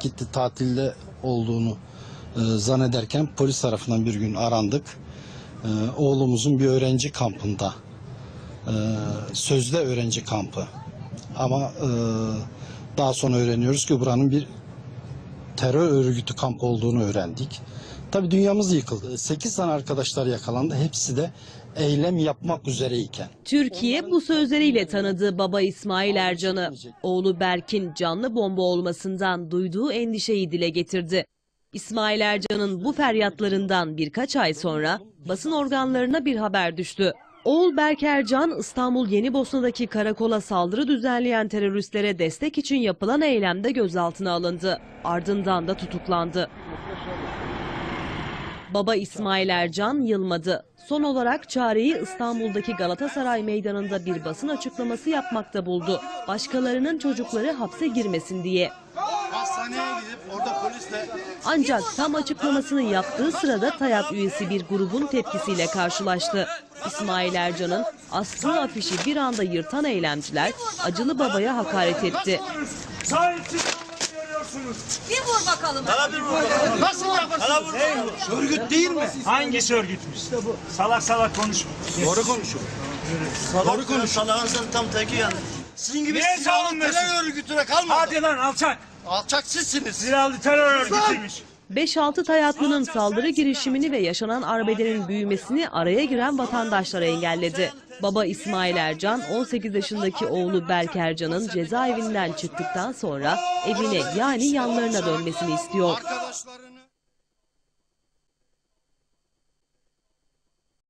Gitti tatilde olduğunu e, zannederken polis tarafından bir gün arandık. E, oğlumuzun bir öğrenci kampında. E, sözde öğrenci kampı. Ama e, daha sonra öğreniyoruz ki buranın bir terör örgütü kampı olduğunu öğrendik. Tabii dünyamız yıkıldı. 8 tane arkadaşlar yakalandı. Hepsi de eylem yapmak üzereyken. Türkiye bu sözleriyle tanıdığı baba İsmail Ercan'ı, oğlu Berk'in canlı bomba olmasından duyduğu endişeyi dile getirdi. İsmail Ercan'ın bu feryatlarından birkaç ay sonra basın organlarına bir haber düştü. Oğul Berk Ercan, İstanbul Yenibosna'daki karakola saldırı düzenleyen teröristlere destek için yapılan eylemde gözaltına alındı. Ardından da tutuklandı. Baba İsmail Ercan yılmadı. Son olarak çareyi İstanbul'daki Galatasaray Meydanı'nda bir basın açıklaması yapmakta buldu. Başkalarının çocukları hapse girmesin diye. Hastaneye gidip orada polisle Ancak tam açıklamasını yaptığı sırada TAYAP üyesi bir grubun tepkisiyle karşılaştı. İsmail Ercan'ın astığı afişi bir anda yırtan eylemciler acılı babaya hakaret etti. Sahipsiz görüyorsunuz. nasıl yaparsın? Örgüt değil mi? Hangisi örgütmüş? Salak salak konuşma. Doğru konuşuyor. Doğru konuşuyor. Salağınızın tam teki yani. Sizin gibi Niye silahlı savunmuyorsun? terör örgütüne kalmadı. Hadi lan alçak. Alçak sizsiniz. Silahlı terör örgütüymüş. 5-6 Tayatlının saldırı girişimini ve yaşanan arbedenin büyümesini araya giren vatandaşlara engelledi. Baba İsmail Ercan, 18 yaşındaki oğlu Berk Ercan'ın cezaevinden çıktıktan sonra evine yani yanlarına dönmesini istiyor.